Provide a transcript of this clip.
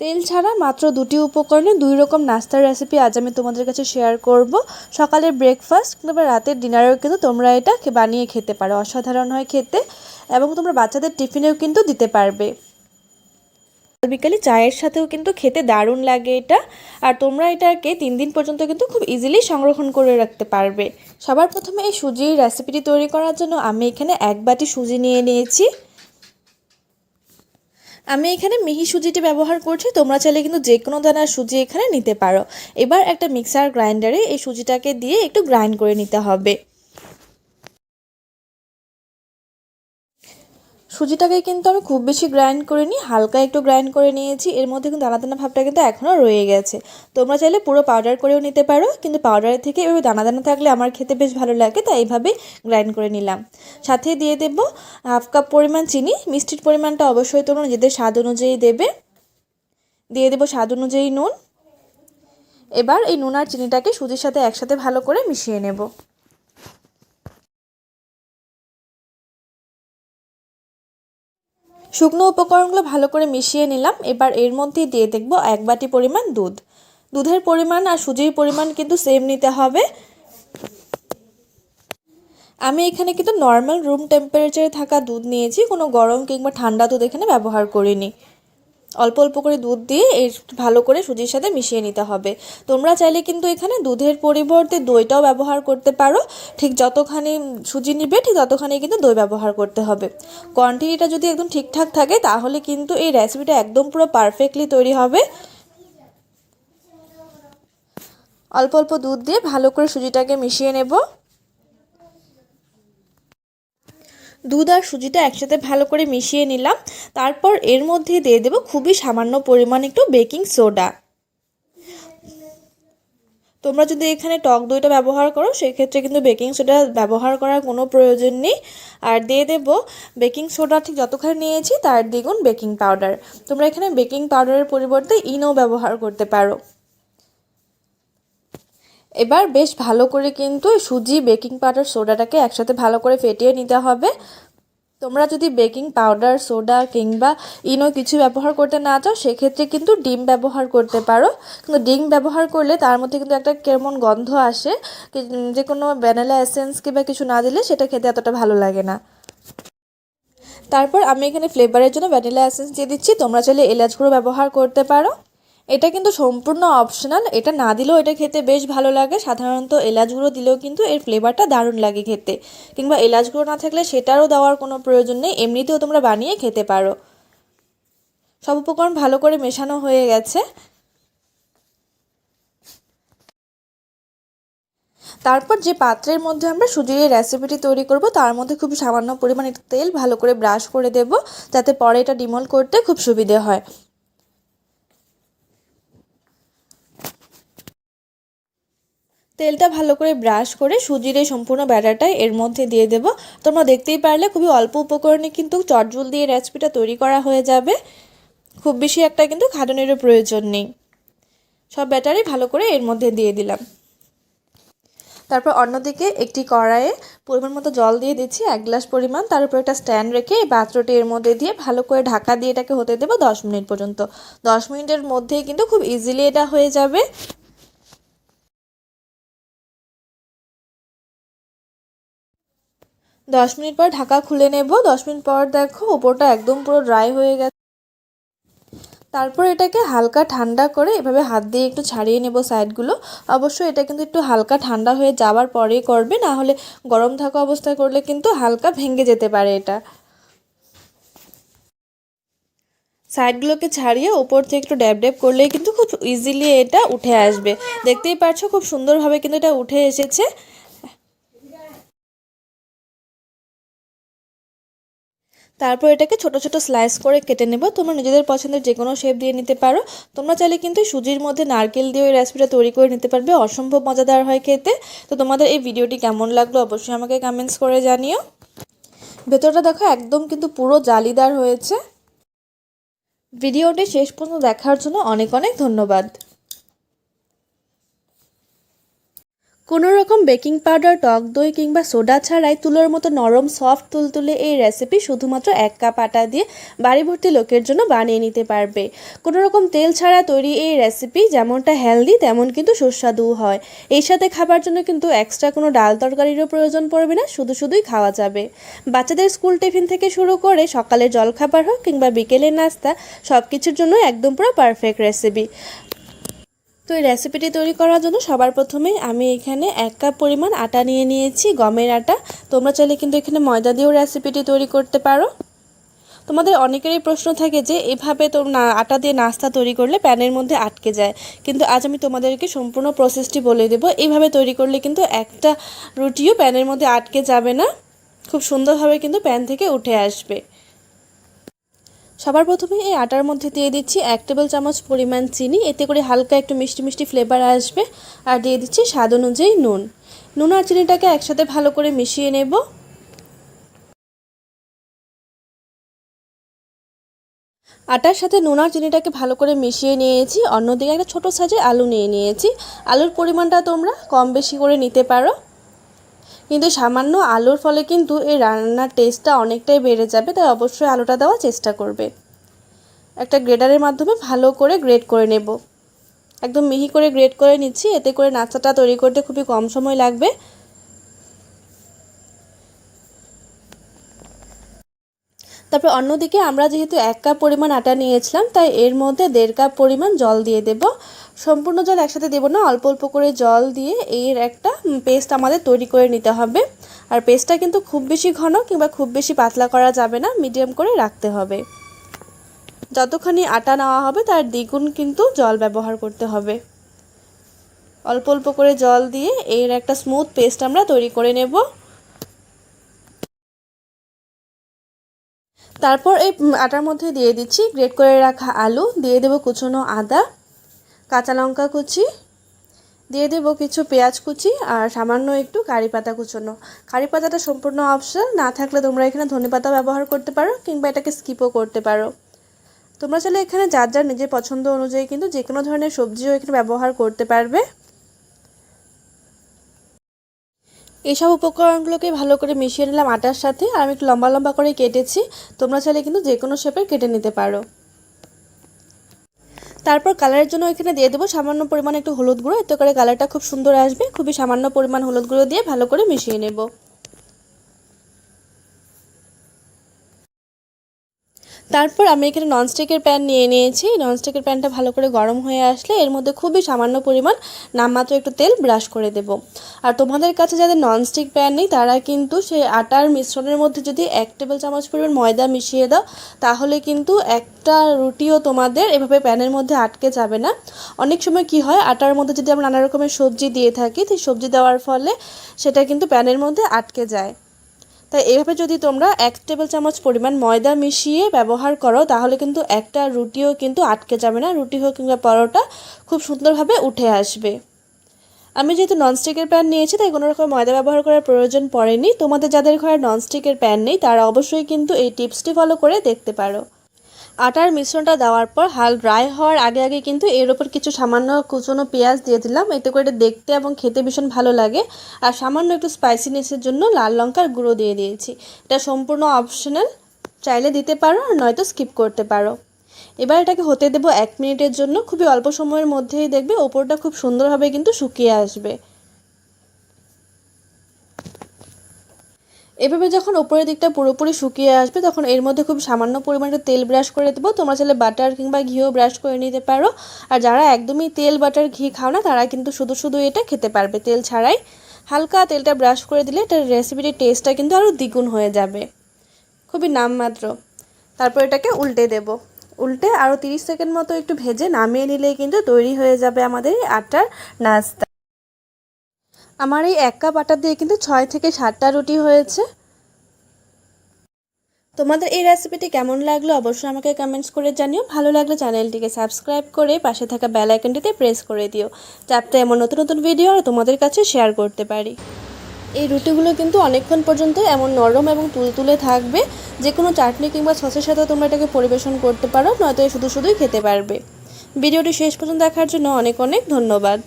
তেল ছাড়া মাত্র দুটি উপকরণে দুই রকম নাস্তার রেসিপি আজ আমি তোমাদের কাছে শেয়ার করব। সকালের ব্রেকফাস্ট কিংবা রাতের ডিনারেও কিন্তু তোমরা এটা বানিয়ে খেতে পারো, অসাধারণ হয় খেতে এবং তোমরা বাচ্চাদের টিফিনেও কিন্তু দিতে পারবে। বিকালে চায়ের সাথেও কিন্তু খেতে দারুণ লাগে এটা আর তোমরা এটাকে তিন দিন পর্যন্ত কিন্তু খুব ইজিলি সংরক্ষণ করে রাখতে পারবে। সবার প্রথমে এই সুজির রেসিপিটি তৈরি করার জন্য আমি এখানে এক বাটি সুজি নিয়ে নিয়েছি। আমি এখানে মিহি সুজিটি ব্যবহার করছি। তোমরা চাইলে কিন্তু যে কোনো দানার সুজি এখানে নিতে পারো। এবার একটা মিক্সার গ্রাইন্ডারে এই সুজিটাকে দিয়ে একটু গ্রাইন্ড করে নিতে হবে। সুজিটাকে কিন্তু আমি খুব বেশি গ্রাইন্ড করিনি হালকা একটু গ্রাইন্ড করে নিয়েছি। এর মধ্যে কিন্তু দানা দানা ভাবটা কিন্তু এখনও রয়ে গেছে। তোমরা চাইলে পুরো পাউডার করেও নিতে পারো, কিন্তু পাউডারের থেকে এভাবে দানা দানা থাকলে আমার খেতে বেশ ভালো লাগে, তাই এইভাবে গ্রাইন্ড করে নিলাম। সাথে দিয়ে দেবো হাফ কাপ পরিমাণ চিনি, মিষ্টির পরিমাণটা অবশ্যই তোমরা নিজেদের স্বাদ অনুযায়ী দেবে। দিয়ে দেবো স্বাদ অনুযায়ী নুন। এবার এই নুন আর চিনিটাকে সুজির সাথে একসাথে ভালো করে মিশিয়ে নেব। শুকনো উপকরণগুলো ভালো করে মিশিয়ে নিলাম। এবার এর মধ্যে দিয়ে দেখব এক বাটি পরিমাণ দুধ। দুধের পরিমাণ আর সুজির পরিমাণ কিন্তু সেম নিতে হবে। আমি এখানে কিন্তু নর্মাল রুম টেম্পারেচারে থাকা দুধ নিয়েছি, কোনো গরম কিংবা ঠান্ডা দুধ এখানে ব্যবহার করিনি। অল্প অল্প করে দুধ দিয়ে এর ভালো করে সুজির সাথে মিশিয়ে নিতে হবে। তোমরা চাইলে কিন্তু এখানে দুধের পরিবর্তে দইটাও ব্যবহার করতে পারো। ঠিক যতখানি সুজি নিবে, ঠিক ততখানি কিন্তু দই ব্যবহার করতে হবে। কোয়ান্টিটিটা যদি একদম ঠিকঠাক থাকে, তাহলে কিন্তু এই রেসিপিটা একদম পুরো পারফেক্টলি তৈরি হবে। অল্প অল্প দুধ দিয়ে ভালো করে সুজিটাকে মিশিয়ে নেব। দুধ আর সুজিটা একসাথে ভালো করে মিশিয়ে নিলাম। তারপর এর মধ্যে দিয়ে দেবো খুবই সামান্য পরিমাণ একটু বেকিং সোডা। তোমরা যদি এখানে টক দইটা ব্যবহার করো, সেক্ষেত্রে কিন্তু বেকিং সোডা ব্যবহার করার কোনো প্রয়োজন নেই। আর দিয়ে দেবো বেকিং সোডা ঠিক যতখানি নিয়েছি, তার দ্বিগুণ বেকিং পাউডার। তোমরা এখানে বেকিং পাউডারের পরিবর্তে ইনো ব্যবহার করতে পারো। এবার বেশ ভালো করে কিন্তু সুজি, বেকিং পাউডার, সোডাটাকে একসাথে ভালো করে ফেটিয়ে নিতে হবে। তোমরা যদি বেকিং পাউডার, সোডা কিংবা ইনো কিছু ব্যবহার করতে না চাও, সেক্ষেত্রে কিন্তু ডিম ব্যবহার করতে পারো। কিন্তু ডিম ব্যবহার করলে তার মধ্যে কিন্তু একটা কেমন গন্ধ আসে যে কোনো ভ্যানিলা এসেন্স কিংবা কিছু না দিলে সেটা খেতে এতটা ভালো লাগে না। তারপর আমি এখানে ফ্লেভারের জন্য ভ্যানিলা এসেন্স দিয়ে দিচ্ছি। তোমরা চাইলে এলাচ গুঁড়ো ব্যবহার করতে পারো। এটা কিন্তু সম্পূর্ণ অপশনাল এটা না দিলেও এটা খেতে বেশ ভালো লাগে। সাধারণত এলাচ গুঁড়ো দিলেও কিন্তু এর ফ্লেভারটা দারুণ লাগে খেতে। কিংবা এলাচ গুঁড়ো না থাকলে সেটারও দেওয়ার কোনো প্রয়োজন নেই। এমনিতেও তোমরা বানিয়ে খেতে পারো। সব উপকরণ ভালো করে মেশানো হয়ে গেছে। তারপর যে পাত্রের মধ্যে আমরা সুজির এই রেসিপিটি তৈরি করব, তার মধ্যে খুব সামান্য পরিমাণে তেল ভালো করে ব্রাশ করে দেব। যাতে পরে এটা ডিমল করতে খুব সুবিধে হয়। তেলটা ভালো করে ব্রাশ করে সুজির এই সম্পূর্ণ ব্যাটারটাই এর মধ্যে দিয়ে দেব। তোমরা দেখতেই পারলে খুবই অল্প উপকরণে কিন্তু চটজল দিয়ে রেসিপিটা তৈরি করা হয়ে যাবে। খুব বেশি একটা কিন্তু খাটনেরও প্রয়োজন নেই। সব ব্যাটারই ভালো করে এর মধ্যে দিয়ে দিলাম। তারপর অন্যদিকে একটি কড়াইয়ে পরিমাণ মতো জল দিয়ে দিচ্ছি, এক গ্লাস পরিমাণ। তার উপর একটা স্ট্যান্ড রেখে এই পাত্রটি এর মধ্যে দিয়ে ভালো করে ঢাকা দিয়ে এটাকে হতে দেবো দশ মিনিট পর্যন্ত। দশ মিনিটের মধ্যেই কিন্তু খুব ইজিলি এটা হয়ে যাবে। দশ মিনিট পর ঢাকা খুলে নেব। দশ মিনিট পর দেখো ওপরটা একদম পুরো ড্রাই হয়ে গেছে। তারপর এটাকে হালকা ঠান্ডা করে এভাবে হাত দিয়ে একটু ছাড়িয়ে নেব সাইডগুলো অবশ্যই এটা কিন্তু একটু হালকা ঠান্ডা হয়ে যাওয়ার পরেই করবে, না হলে গরম থাকা অবস্থায় করলে কিন্তু হালকা ভেঙে যেতে পারে এটা। সাইডগুলোকে ছাড়িয়ে ওপর থেকে একটু ড্যাব ড্যাব করলেই কিন্তু খুব ইজিলি এটা উঠে আসবে। দেখতেই পাচ্ছ খুব সুন্দরভাবে কিন্তু এটা উঠে এসেছে। তারপর এটাকে ছোট ছোট স্লাইস করে কেটে নেব। তোমরা নিজেদের পছন্দের যে কোনো শেপ দিয়ে নিতে পারো। তোমরা চাইলে কিন্তু সুজির মধ্যে নারকেল দিয়ে ওই রেসিপিটা তৈরি করে নিতে পারবে। অসম্ভব মজাদার হয় খেতে। তো তোমাদের এই ভিডিওটি কেমন লাগল অবশ্যই আমাকে কমেন্টস করে জানিও। ভেতরটা দেখো একদম কিন্তু পুরো জালিদার হয়েছে। ভিডিওটি শেষ পর্যন্ত দেখার জন্য অনেক অনেক ধন্যবাদ। কোনো রকম বেকিং পাউডার, টক দই কিংবা সোডা ছাড়াই তুলোর মতো নরম, সফট তুলতুলে এই রেসিপি শুধুমাত্র এক কাপ আটা দিয়ে বাড়ি ভর্তি লোকের জন্য বানিয়ে নিতে পারবে। কোনো রকম তেল ছাড়া তৈরি এই রেসিপি যেমনটা হেলদি তেমন কিন্তু সুস্বাদু হয়। এই সাথে খাবার জন্য কিন্তু এক্সট্রা কোনো ডাল তরকারিরও প্রয়োজন পড়বে না, শুধু শুধুই খাওয়া যাবে। বাচ্চাদের স্কুল টিফিন থেকে শুরু করে সকালের জলখাবার হোক কিংবা বিকেলের নাস্তা সব কিছুর জন্য একদম পুরো পারফেক্ট রেসিপি তো এই রেসিপিটি তৈরি করার জন্য সবার প্রথমে আমি এখানে এক কাপ পরিমাণ আটা নিয়ে নিয়েছি, গমের আটা। তোমরা চাইলে কিন্তু এখানে ময়দা দিয়েও রেসিপিটি তৈরি করতে পারো। তোমাদের অনেকেরই প্রশ্ন থাকে যে, এভাবে তো না, আটা দিয়ে নাস্তা তৈরি করলে প্যানের মধ্যে আটকে যায়। কিন্তু আজ আমি তোমাদেরকে সম্পূর্ণ প্রসেসটি বলে দেবো। এইভাবে তৈরি করলে কিন্তু একটা রুটিও প্যানের মধ্যে আটকে যাবে না। খুব সুন্দরভাবে কিন্তু প্যান থেকে উঠে আসবে। সবার প্রথমে এই আটার মধ্যে দিয়ে দিচ্ছি এক টেবিল চামচ পরিমাণ চিনি। এতে করে হালকা একটু মিষ্টি মিষ্টি ফ্লেভার আসবে। আর দিয়ে দিচ্ছি স্বাদ অনুযায়ী নুন। নুন আর চিনিটাকে একসাথে ভালো করে মিশিয়ে নেব। আটার সাথে নুন আর চিনিটাকে ভালো করে মিশিয়ে নিয়েছি। অন্যদিকে একটা ছোটো সাইজের আলু নিয়ে নিয়েছি। আলুর পরিমাণটা তোমরা কম বেশি করে নিতে পারো। কিন্তু সামান্য আলুর ফলে কিন্তু এই রান্নার টেস্টটা অনেকটাই বেড়ে যাবে, তাই অবশ্যই আলুটা দেওয়ার চেষ্টা করবে। একটা গ্রেডারের মাধ্যমে ভালো করে গ্রেড করে নেব। একদম মিহি করে গ্রেড করে নিচ্ছি, এতে করে নাস্তাটা তৈরি করতে খুবই কম সময় লাগবে। তারপর অন্যদিকে আমরা যেহেতু এক কাপ পরিমাণ আটা নিয়েছিলাম, তাই এর মধ্যে দেড় কাপ পরিমাণ জল দিয়ে দেব। সম্পূর্ণ জল একসাথে দেবো না, অল্প অল্প করে জল দিয়ে এর একটা পেস্ট আমাদের তৈরি করে নিতে হবে। আর পেস্টটা কিন্তু খুব বেশি ঘন কিংবা খুব বেশি পাতলা করা যাবে না মিডিয়াম করে রাখতে হবে। যতখানি আটা নেওয়া হবে, তার দ্বিগুণ কিন্তু জল ব্যবহার করতে হবে। অল্প অল্প করে জল দিয়ে এর একটা স্মুথ পেস্ট আমরা তৈরি করে নেব। তারপর এই আটার মধ্যে দিয়ে দিচ্ছি গ্রেট করে রাখা আলু, দিয়ে দেবো কুচনো আদা, কাঁচা লঙ্কা কুচি, দিয়ে দেবো কিছু পেঁয়াজ কুচি আর সামান্য একটু কারি পাতা কুচোনো। কারি পাতাটা সম্পূর্ণ অপশন না থাকলে তোমরা এখানে ধনে পাতা ব্যবহার করতে পারো কিংবা এটাকে স্কিপও করতে পারো। তোমরা চাইলে এখানে যার যার নিজের পছন্দ অনুযায়ী কিন্তু যে কোনো ধরনের সবজিও এখানে ব্যবহার করতে পারবে। এইসব উপকরণগুলোকে ভালো করে মিশিয়ে নিলাম আটার সাথে, আর আমি একটু লম্বা লম্বা করে কেটেছি। তোমরা চাইলে কিন্তু যে কোনো শেপের কেটে নিতে পারো। তারপর কালারের জন্য এখানে দিয়ে দেবো সামান্য পরিমাণ একটু হলুদ গুঁড়ো। এতে করে কালারটা খুব সুন্দর আসবে। খুবই সামান্য পরিমাণ হলুদ গুঁড়ো দিয়ে ভালো করে মিশিয়ে নেব। তারপর আমি এখানে ননস্টিকের প্যান নিয়ে নিয়েছি। ননস্টিকের প্যানটা ভালো করে গরম হয়ে আসলে এর মধ্যে খুবই সামান্য পরিমাণ নামমাত্র একটু তেল ব্রাশ করে দেব। আর তোমাদের কাছে যাদের ননস্টিক প্যান নেই, তারা কিন্তু সেই আটার মিশ্রণের মধ্যে যদি এক টেবিল চামচ পরিমাণ ময়দা মিশিয়ে দাও, তাহলে কিন্তু একটা রুটিও তোমাদের এভাবে প্যানের মধ্যে আটকে যাবে না। অনেক সময় কি হয়, আটার মধ্যে যদি আমরা নানা রকমের সবজি দিয়ে থাকি, সেই সবজি দেওয়ার ফলে সেটা কিন্তু প্যানের মধ্যে আটকে যায়। তাই এভাবে যদি তোমরা এক টেবিল চামচ পরিমাণ ময়দা মিশিয়ে ব্যবহার করো, তাহলে কিন্তু একটা রুটিও কিন্তু আটকে যাবে না। রুটি হোক কিংবা পরোটা খুব সুন্দরভাবে উঠে আসবে। আমি যেহেতু ননস্টিকের প্যান নিয়েছি, তাই কোনো রকম ময়দা ব্যবহার করার প্রয়োজন পড়েনি। তোমাদের যাদের ঘরে ননস্টিকের প্যান নেই, তারা অবশ্যই কিন্তু এই টিপসটি ফলো করে দেখতে পারো। আটার মিশ্রণটা দেওয়ার পর হাল ড্রাই হওয়ার আগে আগে কিন্তু এর ওপর কিছু সামান্য কুচনো পেঁয়াজ দিয়ে দিলাম। এতে করে দেখতে এবং খেতে ভীষণ ভালো লাগে। আর সামান্য একটু স্পাইসিনেসের জন্য লাল লঙ্কার গুঁড়ো দিয়ে দিয়েছি। এটা সম্পূর্ণ অপশনাল চাইলে দিতে পারো আর নয়তো স্কিপ করতে পারো। এবার এটাকে হতে দেবো এক মিনিটের জন্য। খুবই অল্প সময়ের মধ্যেই দেখবে ওপরটা খুব সুন্দরভাবে কিন্তু শুকিয়ে আসবে। এভাবে যখন উপরের দিকটা পুরোপুরি শুকিয়ে আসবে, তখন এর মধ্যে খুব সামান্য পরিমাণে তেল ব্রাশ করে দেবো। তোমরা চাইলে বাটার কিংবা ঘিও ব্রাশ করে নিতে পারো। আর যারা একদমই তেল বাটার ঘি খাও না, তারা কিন্তু শুধু শুধু এটা খেতে পারবে তেল ছাড়াই। হালকা তেলটা ব্রাশ করে দিলে এটার রেসিপিটির টেস্টটা কিন্তু আরও দ্বিগুণ হয়ে যাবে। খুবই নামমাত্র। তারপর এটাকে উল্টে দেব। উল্টে আরও তিরিশ সেকেন্ড মতো একটু ভেজে নামিয়ে নিলেই কিন্তু তৈরি হয়ে যাবে আমাদের আটার নাস্তা। আমার এই এক কাপ আটা দিয়ে কিন্তু ছয় থেকে সাতটা রুটি হয়েছে। তোমাদের এই রেসিপিটি কেমন লাগল অবশ্যই আমাকে কমেন্টস করে জানিও। ভালো লাগলে চ্যানেলটিকে সাবস্ক্রাইব করে পাশে থাকা বেল আইকনটিতে প্রেস করে দিও, যাতে এমন নতুন নতুন ভিডিও আর তোমাদের কাছে শেয়ার করতে পারি। এই রুটিগুলো কিন্তু অনেকক্ষণ পর্যন্ত এমন নরম এবং তুলতুলে থাকবে যে কোনো চাটনি কিংবা সসের সাথে তোমরা এটাকে পরিবেশন করতে পারো, নয়তো শুধু শুধুই খেতে পারবে। ভিডিওটি শেষ পর্যন্ত দেখার জন্য অনেক অনেক ধন্যবাদ।